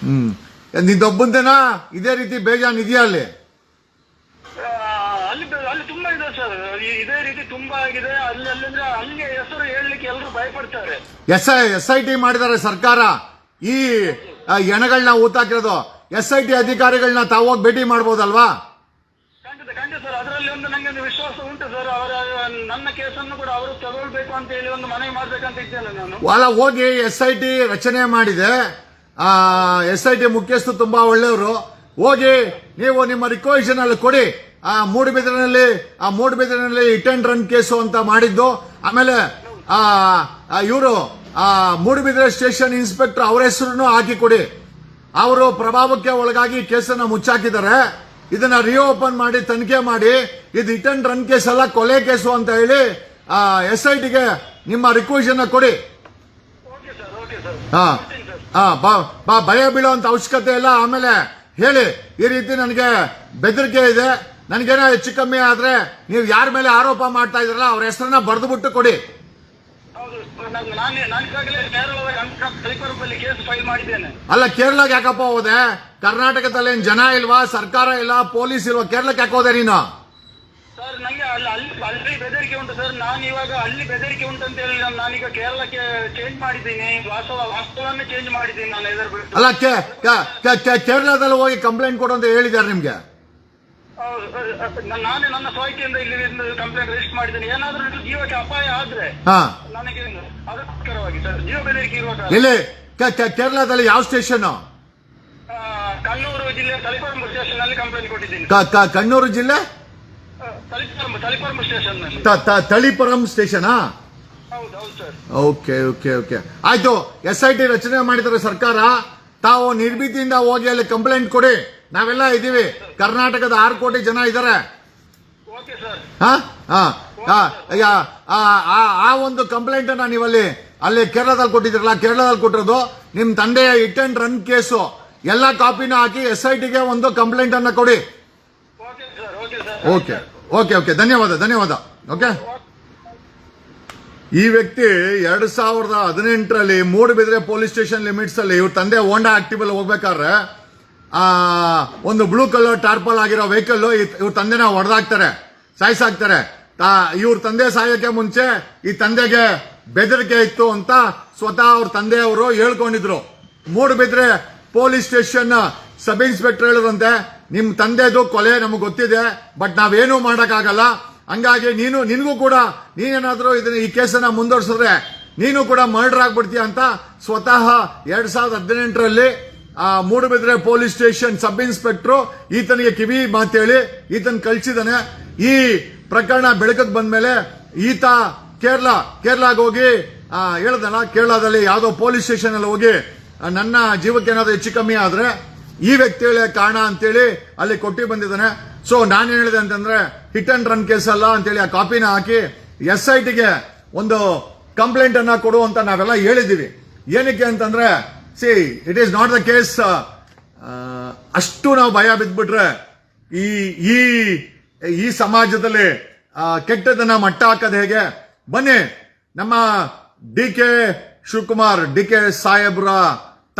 ಹ್ಮ್. ನಿಂದೊಬ್ಬಂದೇನಾ ಇದೇ ರೀತಿ ಬೇಜಾನ್ ಇದೆಯಾ ಅಲ್ಲಿ? ಆ, ಅಲ್ಲಿ ಅಲ್ಲಿ ತುಂಬಾ ಇದೆ ಸರ್. ಈ- ಇದೇ ರೀತಿ ತುಂಬಾ ಆಗಿದೆ. ಅಲ್ಲಿ ಅಲ್ಲಿಂದ್ರೆ ಅಲ್ಲಿ ಹೆಸರು ಹೇಳಲಿಕ್ಕೆ ಎಲ್ಲರೂ ಭಯಪಡ್ತಾರೆ. S I S I T ಮಾಡಿದ್ದಾರೆ ಸರ್ಕಾರ. ಈ ಎಣಗಳನ್ನ ಊತಾಕಿರೋದು ಎಸ್ ಐ ಟಿ ಅಧಿಕಾರಿಗಳನ್ನ ತಾವೋಗಿ ಭೇಟಿ ಮಾಡ್ಬೋದಲ್ವಾ? ಖಂಡಿತ ಖಂಡಿತ ಸರ್. ಅದರಲ್ಲಿ ಒಂದು ನಂಗೆ ಒಂದು ವಿಶ್ವಾಸ ಉಂಟು ಸರ್. ಅವರ ನನ್ನ ಕೇಸನ್ನು ಕೂಡ ಅವರು ತಗೊಳ್ಬೇಕು ಅಂತ ಹೇಳಿ ಒಂದು ಮನವಿ ಮಾಡ್ಬೇಕಂತ ಇದ್ದೇನೆ ನಾನು. ಅಲ್ಲ ಹೋಗಿ ಎಸ್ ಐ ಟಿ ರಚನೆ ಮಾಡಿದೆ. ಎಸ್ ಐ ಟಿ ಮುಖ್ಯಸ್ಥರು ತುಂಬಾ ಒಳ್ಳೆಯವರು. ಹೋಗಿ ನೀವು ನಿಮ್ಮ ರಿಕ್ವೆಷನ್ ಅಲ್ಲಿ ಕೊಡಿ. ಆ ಮೂಡುಬಿದ್ರಿನಲ್ಲಿ ಆ ಮೂಡುಬಿದಿರಿನಲ್ಲಿ ಹಿಟ್ ಅಂಡ್ ರನ್ ಕೇಸು ಅಂತ ಮಾಡಿದ್ದು. ಆಮೇಲೆ ಆ ಇವರು ಆ ಮೂಡುಬಿದ್ರೆ ಸ್ಟೇಷನ್ ಇನ್ಸ್ಪೆಕ್ಟರ್ ಅವರ ಹೆಸರನ್ನು ಹಾಕಿ ಕೊಡಿ. ಅವರು ಪ್ರಭಾವಕ್ಕೆ ಒಳಗಾಗಿ ಕೇಸನ್ನ ಮುಚ್ಚಾಕಿದ್ದಾರೆ. ಇದನ್ನ ರಿಓಪನ್ ಮಾಡಿ ತನಿಖೆ ಮಾಡಿ ಇದು ಹಿಟ್ ಅಂಡ್ ರನ್ ಕೇಸ್ ಅಲ್ಲ ಕೊಲೆ ಕೇಸು ಅಂತ ಹೇಳಿ ಎಸ್ ಐ ಟಿಗೆ ನಿಮ್ಮ ರಿಕ್ವೆಷನ್ ಕೊಡಿ. ಹಾ. ಬಾ ಬಾ ಭಯ ಬೀಳುವಂತ ಅವಶ್ಯಕತೆ ಇಲ್ಲ. ಆಮೇಲೆ ಹೇಳಿ ಈ ರೀತಿ ನನಗೆ ಬೆದರಿಕೆ ಇದೆ. ನನಗೇನೋ ಹೆಚ್ಚು ಕಮ್ಮಿ ಆದ್ರೆ ನೀವು ಯಾರ ಮೇಲೆ ಆರೋಪ ಮಾಡ್ತಾ ಇದ್ರಲ್ಲ ಅವ್ರ ಹೆಸರನ್ನ ಬರೆದು ಬಿಟ್ಟು ಕೊಡಿ ಅಲ್ಲ ಕೇರಳಕ್ಕೆ ಯಾಕಪ್ಪ ಹೋದೆ? ಕರ್ನಾಟಕದಲ್ಲಿ ಏನ್ ಜನ ಇಲ್ವಾ? ಸರ್ಕಾರ ಇಲ್ಲ? ಪೊಲೀಸ್ ಇಲ್ವಾ? ಕೇರಳಕ್ಕೆ ಯಾಕೆ ಹೋದೆ ನೀನು? ಸರ್ ನಂಗೆ ಅಲ್ಲಿ ಅಲ್ಲಿ ಅಲ್ಲಿ ಬೆದರಿಕೆ ಉಂಟು ಸರ್. ನಾನು ಇವಾಗ ಅಲ್ಲಿ ಬೆದರಿಕೆ ಉಂಟು ಅಂತ ಹೇಳಿ ನಾನು- ನಾನೀಗ ಕೇರಳಕ್ಕೆ ಚೇಂಜ್ ಮಾಡಿದ್ದೀನಿ. ವಾಸ್ತವ ವಾಸ್ತವನ್ನೇ ಚೇಂಜ್ ಮಾಡಿದ್ದೀನಿ ನಾನು ಎದುರು ಬಿಟ್ಟು ಅಲ್ಲ ಕೇ- ಕ- ಕ- ಕ- ಕೇರಳದಲ್ಲಿ ಹೋಗಿ ಕಂಪ್ಲೇಂಟ್ ಕೊಡು ಅಂತ ಹೇಳಿದ್ದಾರೆ ನಿಮ್ಗೆ? ಹೌದು ಸರ್ ನಾನು- ನಾನೇ ನನ್ನ ಸ್ವಾಯ್ಕೆಯಿಂದ ಇಲ್ಲಿ ಕಂಪ್ಲೇಂಟ್ ರಿಜಿಸ್ಟರ್ ಮಾಡಿದ್ದೀನಿ. ಏನಾದ್ರೂ ಇದು ಜೀವಕ್ಕೆ ಅಪಾಯ ಆದ್ರೆ ಹಾ. ನನಗೆ ಅದಕ್ಕೋಸ್ಕರವಾಗಿ ಸರ್. ಜೀವ ಬೆದರಿಕೆ ಇರುವಾಗ. ಕಾರಣ. ಎಲ್ಲಿ? ಕ- ಕ- ಕೇರಳದಲ್ಲಿ ಯಾವ ಸ್ಟೇಷನ್ ಆ, ಕಣ್ಣೂರು ಜಿಲ್ಲೆ ತಲಿಪರಂಬು ಸ್ಟೇಷನ್ ಅಲ್ಲಿ ಕಂಪ್ಲೇಂಟ್ ಕೊಟ್ಟಿದ್ದೀನಿ. ಕಣ್ಣೂರು ಜಿಲ್ಲೆ? ತಳಿಪುರಂ ಸ್ಟೇಷನಾ ಓಕೆ ಓಕೆ ಓಕೆ. ಆಯ್ತು ಎಸ್ ಐ ಟಿ ರಚನೆ ಮಾಡಿದ್ದಾರೆ ಸರ್ಕಾರ. ತಾವು ನಿರ್ಭೀತಿಯಿಂದ ಹೋಗಿ ಅಲ್ಲಿ ಕಂಪ್ಲೇಂಟ್ ಕೊಡಿ. ನಾವೆಲ್ಲ ಇದೀವಿ ಕರ್ನಾಟಕದ ಆರು ಕೋಟಿ ಜನ ಇದ್ದಾರೆ. ಆ, ಆ ಆ- ಆ ಒಂದು ಕಂಪ್ಲೇಂಟ್ ಅನ್ನ ನೀವಲ್ಲಿ ಅಲ್ಲಿ ಕೇರಳದಲ್ಲಿ ಕೊಟ್ಟಿದ್ರಲ್ಲ ಕೇರಳದಲ್ಲಿ ಕೊಟ್ಟಿರೋದು. ನಿಮ್ ತಂದೆಯ ಇಟ್ ಅಂಡ್ ರನ್ ಕೇಸು. ಎಲ್ಲ ಕಾಪಿನ ಹಾಕಿ ಎಸ್ ಐ ಟಿಗೆ ಒಂದು ಕಂಪ್ಲೇಂಟ್ ಅನ್ನ ಕೊಡಿ. ಓಕೆ. ಓಕೆ ಓಕೆ ಧನ್ಯವಾದ ಧನ್ಯವಾದ. ಓಕೆ ಈ ವ್ಯಕ್ತಿ ಎರಡ್ ಸಾವಿರದ ಹದಿನೆಂಟರಲ್ಲಿ ಮೂಡುಬಿದ್ರೆ ಪೊಲೀಸ್ ಸ್ಟೇಷನ್ ಲಿಮಿಟ್ಸ್ ಅಲ್ಲಿ ಇವ್ರ ತಂದೆ ಹೋಂಡಾ ಆಕ್ಟಿವ್ ಅಲ್ಲಿ ಹೋಗ್ಬೇಕಾದ್ರೆ, ಆ, ಒಂದು ಬ್ಲೂ ಕಲರ್ ಟಾರ್ಪಲ್ ಆಗಿರೋ ವೆಹಿಕಲ್ ಇವ್ರ ತಂದೆನ ಹೊಡೆದಾಕ್ತಾರೆ, ಸಾಯಿಸಾಕ್ತಾರೆ. ಇವ್ರ ತಂದೆ ಸಾಯೋಕ್ಕೆ ಮುಂಚೆ ಈ ತಂದೆಗೆ ಬೆದರಿಕೆ ಇತ್ತು ಅಂತ ಸ್ವತಃ ಅವ್ರ ತಂದೆಯವರು ಹೇಳ್ಕೊಂಡಿದ್ರು. Moodbidri police station sub inspector ಹೇಳಿದಂತೆ ನಿಮ್ ತಂದೆದು ಕೊಲೆ ನಮಗೆ ಗೊತ್ತಿದೆ ಬಟ್ ನಾವೇನು ಮಾಡೋಕ್ಕಾಗಲ್ಲ. ಹಂಗಾಗಿ ನೀನು, ನಿನಗೂ ಕೂಡ ನೀನೇನಾದರೂ ಇದನ್ನ ಈ ಕೇಸನ್ನ ಮುಂದುವರ್ಸಿದ್ರೆ ನೀನು ಕೂಡ ಮರ್ಡರ್ ಆಗ್ಬಿಡ್ತೀಯ ಅಂತ ಸ್ವತಃ ಎರಡ್ ಸಾವಿರದ ಹದಿನೆಂಟರಲ್ಲಿ Moodbidri police station sub inspector ಈತನಿಗೆ ಕಿವಿ ಮಾತೇಳಿ ಈತನ್ ಕಳ್ಸಿದಾನೆ. ಈ ಪ್ರಕರಣ ಬೆಳಕಕ್ಕೆ ಬಂದ್ಮೇಲೆ ಈತ ಕೇರಳ, ಕೇರಳಗೆ ಹೋಗಿ ಹೇಳ್ದಲ್ಲ, ಕೇರಳದಲ್ಲಿ ಯಾವುದೋ ಪೊಲೀಸ್ ಸ್ಟೇಷನ್ ಅಲ್ಲಿ ಹೋಗಿ ನನ್ನ ಜೀವಕ್ಕೆ ಏನಾದರೂ ಹೆಚ್ಚು ಕಮ್ಮಿ ಆದ್ರೆ ಈ ವ್ಯಕ್ತಿಗಳೇ ಕಾರಣ ಅಂತೇಳಿ ಅಲ್ಲಿ ಕೊಟ್ಟಿ ಬಂದಿದ್ದಾನೆ. ಸೊ ನಾನು ಹೇಳಿದೆ ಅಂತಂದ್ರೆ ಹಿಟ್ ಅಂಡ್ ರನ್ ಕೇಸ್ ಅಲ್ಲ ಅಂತೇಳಿ ಆ ಕಾಪಿನ ಹಾಕಿ ಎಸ್ ಐ ಟಿಗೆ ಒಂದು ಕಂಪ್ಲೇಂಟ್ ಅನ್ನ ಕೊಡು ಅಂತ ನಾವೆಲ್ಲ ಹೇಳಿದ್ದೀವಿ. ಏನಕ್ಕೆ ಅಂತಂದ್ರೆ see it is not the case ಅಷ್ಟು ನಾವು ಭಯ ಬಿದ್ದುಬಿಟ್ರೆ ಈ ಈ ಈ ಸಮಾಜದಲ್ಲಿ ಕೆಟ್ಟದನ್ನ ಮಟ್ಟ ಹಾಕೋದು ಹೇಗೆ? ಬನ್ನಿ, ನಮ್ಮ D K Shivakumar, D K ಸಾಹೇಬ್ರ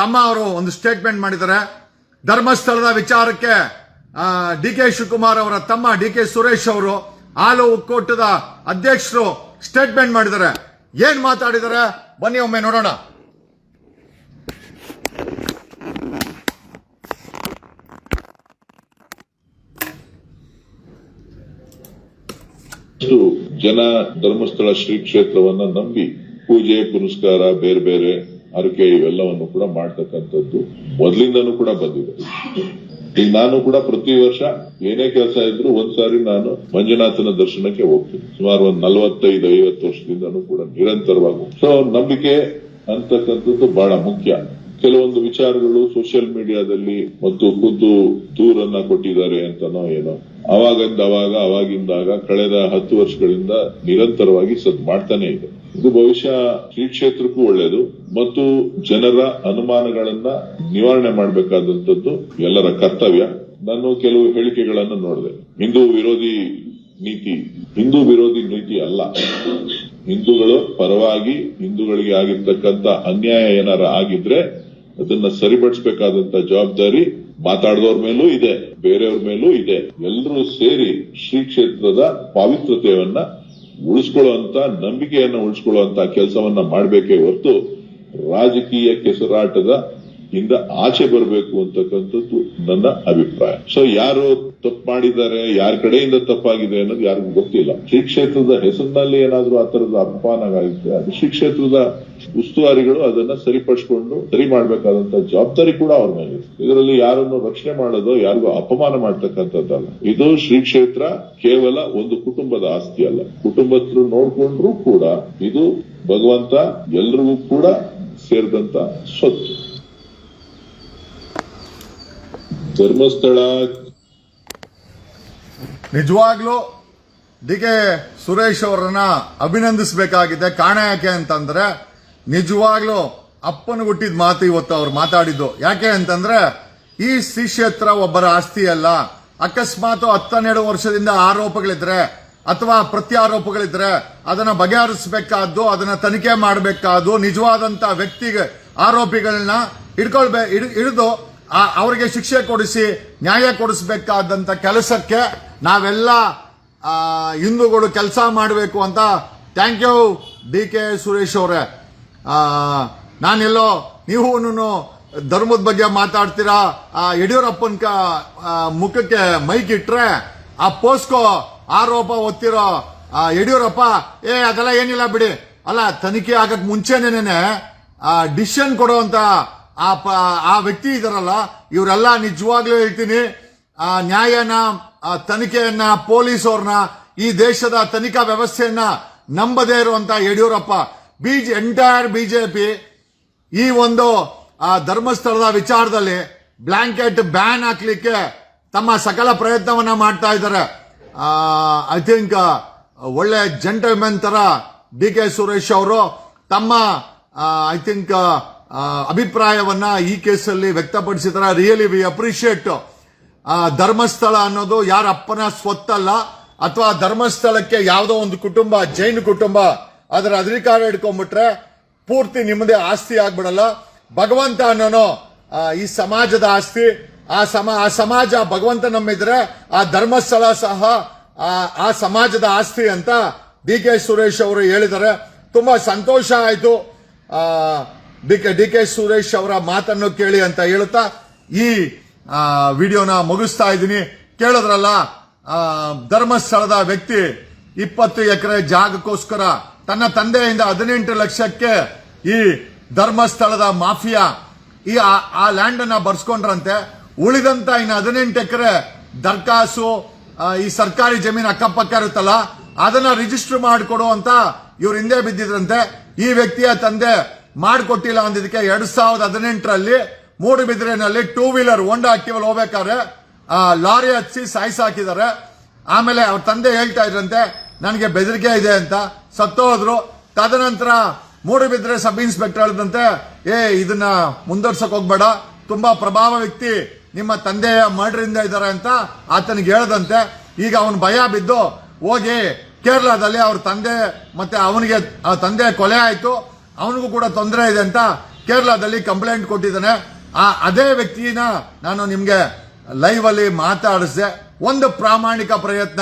ತಮ್ಮ ಅವರು ಒಂದು ಸ್ಟೇಟ್ಮೆಂಟ್ ಮಾಡಿದ್ದಾರೆ. ಧರ್ಮಸ್ಥಳದ ವಿಚಾರಕ್ಕೆ ಡಿ ಕೆ ಶಿವಕುಮಾರ್ ಅವರ ತಮ್ಮ ಡಿ ಕೆ ಸುರೇಶ್ ಅವರು ಹಾಲು ಒಕ್ಕೂಟದ ಅಧ್ಯಕ್ಷರು ಸ್ಟೇಟ್ಮೆಂಟ್ ಮಾಡಿದ್ದಾರೆ. ಏನ್ ಮಾತಾಡಿದ್ದಾರೆ? ಬನ್ನಿ ಒಮ್ಮೆ ನೋಡೋಣ. ಜನ ಧರ್ಮಸ್ಥಳ ಶ್ರೀ ಕ್ಷೇತ್ರವನ್ನ ನಂಬಿ ಪೂಜೆ ಪುರಸ್ಕಾರ ಬೇರೆ ಬೇರೆ ಹರಕೆ ಇವೆಲ್ಲವನ್ನು ಕೂಡ ಮಾಡ್ತಕ್ಕಂಥದ್ದು ಮೊದಲಿಂದನೂ ಕೂಡ ಬಂದಿದೆ. ಈಗ ನಾನು ಕೂಡ ಪ್ರತಿ ವರ್ಷ ಏನೇ ಕೆಲಸ ಇದ್ರು ಒಂದ್ಸಾರಿ ನಾನು ಮಂಜುನಾಥನ ದರ್ಶನಕ್ಕೆ ಹೋಗ್ತೀನಿ. ಸುಮಾರು ಒಂದ್ ನಲವತ್ತೈದು, ಐವತ್ತು ವರ್ಷದಿಂದನೂ ಕೂಡ ನಿರಂತರವಾಗಿ ಸೊ ನಂಬಿಕೆ ಅಂತಕ್ಕಂಥದ್ದು ಬಹಳ ಮುಖ್ಯ. ಕೆಲವೊಂದು ವಿಚಾರಗಳು ಸೋಷಿಯಲ್ ಮೀಡಿಯಾದಲ್ಲಿ ಮತ್ತು ಖುದ್ದು ದೂರನ್ನ ಕೊಟ್ಟಿದ್ದಾರೆ ಅಂತನೋ ಏನೋ ಅವಾಗಂದ ಅವಾಗ ಅವಾಗಿಂದಾಗ, ಕಳೆದ ಹತ್ತು ವರ್ಷಗಳಿಂದ ನಿರಂತರವಾಗಿ ಸದ್ ಮಾಡ್ತಾನೆ ಇದೆ. ಇದು ಬಹುಶಃ ಶ್ರೀ ಕ್ಷೇತ್ರಕ್ಕೂ ಒಳ್ಳೆಯದು ಮತ್ತು ಜನರ ಅನುಮಾನಗಳನ್ನ ನಿವಾರಣೆ ಮಾಡಬೇಕಾದಂತದ್ದು ಎಲ್ಲರ ಕರ್ತವ್ಯ. ನಾನು ಕೆಲವು ಹೇಳಿಕೆಗಳನ್ನು ನೋಡಿದೆ. ಹಿಂದೂ ವಿರೋಧಿ ನೀತಿ. ಹಿಂದೂ ವಿರೋಧಿ ನೀತಿ ಅಲ್ಲ. ಹಿಂದೂಗಳು ಪರವಾಗಿ ಹಿಂದೂಗಳಿಗೆ ಆಗಿರ್ತಕ್ಕಂಥ ಅನ್ಯಾಯ ಏನಾರ ಆಗಿದ್ರೆ ಅದನ್ನ ಸರಿಪಡಿಸಬೇಕಾದಂತ ಜವಾಬ್ದಾರಿ ಮಾತಾಡಿದವ್ರ ಮೇಲೂ ಇದೆ, ಬೇರೆಯವ್ರ ಮೇಲೂ ಇದೆ. ಎಲ್ಲರೂ ಸೇರಿ ಶ್ರೀ ಕ್ಷೇತ್ರದ ಪಾವಿತ್ರತೆಯನ್ನ ಉಳಿಸ್ಕೊಳ್ಳುವಂತ ನಂಬಿಕೆಯನ್ನು ಉಳಿಸ್ಕೊಳ್ಳುವಂತ ಕೆಲಸವನ್ನ ಮಾಡಬೇಕೇ ಹೊರತು ರಾಜಕೀಯ ಕೆಸರಾಟದ ಇಂದ ಆಚೆ ಬರಬೇಕು ಅಂತಕ್ಕಂಥದ್ದು ನನ್ನ ಅಭಿಪ್ರಾಯ. ಸೊ ಯಾರು ತಪ್ಪು ಮಾಡಿದ್ದಾರೆ, ಯಾರ ಕಡೆಯಿಂದ ತಪ್ಪಾಗಿದೆ ಅನ್ನೋದು ಯಾರಿಗೂ ಗೊತ್ತಿಲ್ಲ. ಶ್ರೀ ಕ್ಷೇತ್ರದ ಹೆಸರಿನಲ್ಲಿ ಏನಾದ್ರೂ ಆ ತರದ ಅಪಮಾನಗಳಿದ್ರೆ, ಅದು ಶ್ರೀ ಕ್ಷೇತ್ರದ ಉಸ್ತುವಾರಿಗಳು ಅದನ್ನ ಸರಿಪಡಿಸಿಕೊಂಡು ಸರಿ ಮಾಡಬೇಕಾದಂತ ಜವಾಬ್ದಾರಿ ಕೂಡ ಅವ್ರ ಮೇಲೆ ಇದರಲ್ಲಿ ಯಾರನ್ನು ರಕ್ಷಣೆ ಮಾಡೋದು, ಯಾರಿಗೂ ಅಪಮಾನ ಮಾಡ್ತಕ್ಕಂಥದ್ದಲ್ಲ. ಇದು ಶ್ರೀ ಕ್ಷೇತ್ರ ಕೇವಲ ಒಂದು ಕುಟುಂಬದ ಆಸ್ತಿ ಅಲ್ಲ. ಕುಟುಂಬಸ್ಥರು ನೋಡ್ಕೊಂಡ್ರು ಕೂಡ ಇದು ಭಗವಂತ ಎಲ್ರಿಗೂ ಕೂಡ ಸೇರಿದಂತ ಸ್ವತ್ತು. ಧರ್ಮಸ್ಥಳ. ನಿಜವಾಗ್ಲೂ ಡಿ ಕೆ ಸುರೇಶ್ ಅವರನ್ನ ಅಭಿನಂದಿಸಬೇಕಾಗಿದೆ. ಕಾರಣ ಯಾಕೆ ಅಂತಂದ್ರೆ ನಿಜವಾಗ್ಲೂ ಅಪ್ಪನ ಹುಟ್ಟಿದ ಮಾತು ಇವತ್ತು ಅವ್ರು ಮಾತಾಡಿದ್ದು. ಯಾಕೆ ಅಂತಂದ್ರೆ ಈ ಶ್ರೀ ಕ್ಷೇತ್ರ ಒಬ್ಬರ ಆಸ್ತಿ ಅಲ್ಲ. ಅಕಸ್ಮಾತ್ ಹತ್ತನ್ನೆರಡು ವರ್ಷದಿಂದ ಆರೋಪಗಳಿದ್ರೆ ಅಥವಾ ಪ್ರತ್ಯಾರೋಪಗಳಿದ್ರೆ ಅದನ್ನ ಬಗೆಹರಿಸಬೇಕಾದ್ದು, ಅದನ್ನ ತನಿಖೆ ಮಾಡಬೇಕಾದ್ದು ನಿಜವಾದಂತ ವ್ಯಕ್ತಿಗೆ ಆರೋಪಿಗಳನ್ನ ಹಿಡ್ಕೊಳ್ಬೇ ಹಿಡ್- ಹಿಡಿದು ಅವರಿಗೆ ಶಿಕ್ಷೆ ಕೊಡಿಸಿ ನ್ಯಾಯ ಕೊಡಿಸಬೇಕಾದಂತ ಕೆಲಸಕ್ಕೆ ನಾವೆಲ್ಲ ಹಿಂದೂಗಳು ಕೆಲಸ ಮಾಡಬೇಕು ಅಂತ thank you D K Suresh ಅವರೇ. ನಾನೆಲ್ಲೋ ನೀವು ಧರ್ಮದ ಬಗ್ಗೆ ಮಾತಾಡ್ತೀರಾ? ಯಡಿಯೂರಪ್ಪನ ಕ- ಮುಖಕ್ಕೆ ಮೈಕ್ ಇಟ್ರೆ ಆ ಪೋಸ್ಕೋ ಆರೋಪ ಒತ್ತಿರೋ ಯಡಿಯೂರಪ್ಪ, ಏ, ಅದೆಲ್ಲ ಏನಿಲ್ಲ ಬಿಡಿ. ಅಲ್ಲ, ತನಿಖೆ ಆಗಕ್ ಮುಂಚೆನೇನೆ ಡಿಸಿಷನ್ ಕೊಡುವಂತ ಆ ಪ- ಆ ವ್ಯಕ್ತಿ ಇದಾರಲ್ಲ, ಇವರೆಲ್ಲ ನಿಜವಾಗ್ಲೂ ಹೇಳ್ತೀನಿ, ಆ ನ್ಯಾಯನ, ಆ ತನಿಖೆಯನ್ನ ಪೊಲೀಸ್ ಅವ್ರನ್ನ ಈ ದೇಶದ ತನಿಖಾ ವ್ಯವಸ್ಥೆಯನ್ನ ನಂಬದೇ ಇರುವಂತ ಯಡಿಯೂರಪ್ಪ. ಬಿಜೆ, ಎಂಟೈರ್ ಬಿಜೆಪಿ ಈ ಒಂದು, ಆ ಧರ್ಮಸ್ಥಳದ ವಿಚಾರದಲ್ಲಿ ಬ್ಲಾಂಕೆಟ್ ಬ್ಯಾನ್ ಹಾಕ್ಲಿಕ್ಕೆ ತಮ್ಮ ಸಕಲ ಪ್ರಯತ್ನವನ್ನ ಮಾಡ್ತಾ ಇದ್ದಾರೆ. ಐ ಥಿಂಕ್ ಒಳ್ಳೆ ಜೆಂಟಲ್ಮೆನ್ ತರ ಡಿ ಕೆ ಸುರೇಶ್ ಅವರು ತಮ್ಮ ಐ ಥಿಂಕ್ ಅಭಿಪ್ರಾಯವನ್ನ ಈ ಕೇಸಲ್ಲಿ ವ್ಯಕ್ತಪಡಿಸಿದಾರೆ ರಿಯಲಿ ವಿ ಅಪ್ರಿಶಿಯೇಟ್ ಧರ್ಮಸ್ಥಳ ಅನ್ನೋದು ಯಾರ ಅಪ್ಪನ ಸ್ವತ್ತಲ್ಲ, ಅಥವಾ ಧರ್ಮಸ್ಥಳಕ್ಕೆ ಯಾವುದೋ ಒಂದು ಕುಟುಂಬ, ಜೈನ ಕುಟುಂಬ, ಅದರ ಅಧಿಕಾರ ಹಿಡ್ಕೊಂಡ್ಬಿಟ್ರೆ ಪೂರ್ತಿ ನಿಮ್ಮದೇ ಆಸ್ತಿ ಆಗ್ಬಿಡಲ್ಲ. ಭಗವಂತ ಅನ್ನೋನು ಈ ಸಮಾಜದ ಆಸ್ತಿ. ಆ ಸಮ, ಆ ಸಮಾಜ ಭಗವಂತ ನಮ್ಮಿದ್ರೆ ಆ ಧರ್ಮಸ್ಥಳ ಸಹ, ಆ ಆ ಸಮಾಜದ ಆಸ್ತಿ ಅಂತ ಡಿ ಕೆ ಸುರೇಶ್ ಅವರು ಹೇಳಿದ್ದಾರೆ. ತುಂಬಾ ಸಂತೋಷ ಆಯ್ತು. D K D K Suresh ಅವರ ಮಾತನ್ನು ಕೇಳಿ ಅಂತ ಹೇಳುತ್ತಾ ಈ ವಿಡಿಯೋನ ಮುಗಿಸ್ತಾ ಇದ್ದೀನಿ. ಕೇಳಿದ್ರಲ್ಲ ಧರ್ಮಸ್ಥಳದ ವ್ಯಕ್ತಿ ಇಪ್ಪತ್ತು ಎಕರೆ ಜಾಗಕ್ಕೋಸ್ಕರ ತನ್ನ ತಂದೆಯಿಂದ ಹದಿನೆಂಟು ಲಕ್ಷಕ್ಕೆ ಈ ಧರ್ಮಸ್ಥಳದ ಮಾಫಿಯಾ, ಈ, ಆ- ಆ ಲ್ಯಾಂಡ್ ಅನ್ನ ಬರ್ಸ್ಕೊಂಡ್ರಂತೆ. ಉಳಿದಂತ ಇನ್ನು ಹದಿನೆಂಟು ಎಕರೆ ದರ್ಕಾಸು ಈ ಸರ್ಕಾರಿ ಜಮೀನು ಅಕ್ಕಪಕ್ಕ ಇರುತ್ತಲ್ಲ, ಅದನ್ನ ರಿಜಿಸ್ಟರ್ ಮಾಡಿಕೊಡು ಅಂತ ಇವ್ರ ಹಿಂದೆ ಬಿದ್ದಿದ್ರಂತೆ. ಈ ವ್ಯಕ್ತಿಯ ತಂದೆ ಮಾಡಿಕೊಟ್ಟಿಲ್ಲ ಅಂದಿದ್ದಕ್ಕೆ ಎರಡ್ ಸಾವಿರದ ಹದಿನೆಂಟರಲ್ಲಿ ಮೂಡುಬಿದಿರೆನಲ್ಲಿ ಟೂ ವೀಲರ್ ಹೋಂಡಾ ಹಾಕಿ ಹೋಗ್ಬೇಕಾದ್ರೆ ಲಾರಿ ಹಚ್ಚಿ ಸಾಯಿಸಾಕಿದ್ದಾರೆ ಆಮೇಲೆ ಅವ್ರ ತಂದೆ ಹೇಳ್ತಾ ಇದ್ರಂತೆ, ನನಗೆ ಬೆದರಿಕೆ ಇದೆ ಅಂತ. ಸತ್ತೋದ್ರು ತದನಂತರ ಮೂಡುಬಿದ್ರೆ ಸಬ್ ಇನ್ಸ್ಪೆಕ್ಟರ್ ಹೇಳಿದಂತೆ ಏ, ಇದನ್ನ ಮುಂದುವರ್ಸಕ್ ಹೋಗ್ಬೇಡ. ತುಂಬಾ ಪ್ರಭಾವ ವ್ಯಕ್ತಿ ನಿಮ್ಮ ತಂದೆಯ ಮರ್ಡರಿಂದ ಇದ್ದಾರೆ ಅಂತ ಆತನಿಗೆ ಹೇಳದಂತೆ. ಈಗ ಅವನು ಭಯ ಬಿದ್ದು ಹೋಗಿ ಕೇರಳದಲ್ಲಿ ಅವ್ರ ತಂದೆ ಮತ್ತೆ ಅವನಿಗೆ ತಂದೆ ಕೊಲೆ ಆಯ್ತು. ಅವನಿಗೂ ಕೂಡ ತೊಂದರೆ ಇದೆ ಅಂತ ಕೇರಳದಲ್ಲಿ ಕಂಪ್ಲೇಂಟ್ ಕೊಟ್ಟಿದ್ದಾನೆ. ಆ, ಅದೇ ವ್ಯಕ್ತಿನ ನಾನು ನಿಮ್ಗೆ ಲೈವ್ ಅಲ್ಲಿ ಮಾತಾಡಿಸಿದೆ. ಒಂದು ಪ್ರಾಮಾಣಿಕ ಪ್ರಯತ್ನ.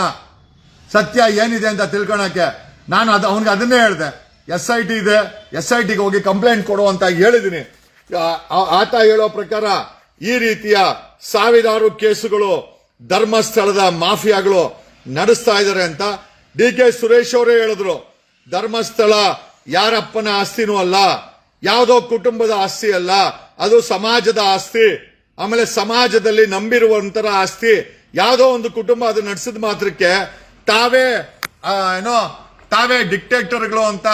ಸತ್ಯ ಏನಿದೆ ಅಂತ ತಿಳ್ಕೊಳಕ್ಕೆ ನಾನು ಅದು, ಅವನಿಗೆ ಅದನ್ನೇ ಹೇಳಿದೆ. ಎಸ್ ಐ ಟಿ ಇದೆ. ಎಸ್ ಐ ಟಿಗೆ ಹೋಗಿ ಕಂಪ್ಲೇಂಟ್ ಕೊಡು ಅಂತ ಹೇಳಿದ್ದೀನಿ. ಆತ ಹೇಳೋ ಪ್ರಕಾರ ಈ ರೀತಿಯ ಸಾವಿರಾರು ಕೇಸುಗಳು ಧರ್ಮಸ್ಥಳದ ಮಾಫಿಯಾಗಳು ನಡೆಸ್ತಾ ಇದ್ದಾರೆ ಅಂತ ಡಿ ಕೆ ಸುರೇಶ್ ಅವರೇ ಹೇಳಿದ್ರು. ಧರ್ಮಸ್ಥಳ ಯಾರಪ್ಪನ ಆಸ್ತಿನೂ ಅಲ್ಲ. ಯಾವುದೋ ಕುಟುಂಬದ ಆಸ್ತಿ ಅಲ್ಲ. ಅದು ಸಮಾಜದ ಆಸ್ತಿ. ಆಮೇಲೆ ಸಮಾಜದಲ್ಲಿ ನಂಬಿರುವಂತರ ಆಸ್ತಿ. ಯಾವುದೋ ಒಂದು ಕುಟುಂಬ ಅದು ನಡೆಸಿದ ಮಾತ್ರಕ್ಕೆ ತಾವೇ ಏನೋ, ತಾವೇ ಡಿಕ್ಟೇಟರ್ಗಳು ಅಂತ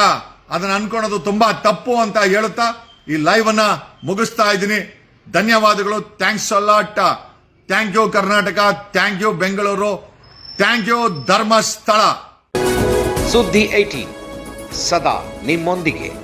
ಅದನ್ನ ಅನ್ಕೊಳೋದು ತುಂಬಾ ತಪ್ಪು ಅಂತ ಹೇಳುತ್ತಾ ಈ ಲೈವ್ ಅನ್ನ ಮುಗಿಸ್ತಾ ಇದ್ದೀನಿ. ಧನ್ಯವಾದಗಳು. Thanks a lot thank you Karnataka thank you Bengaluru thank you Dharmasthala ಸುದ್ದಿ ಏಟೀನ್ ಸದಾ ನಿಮ್ಮೊಂದಿಗೆ.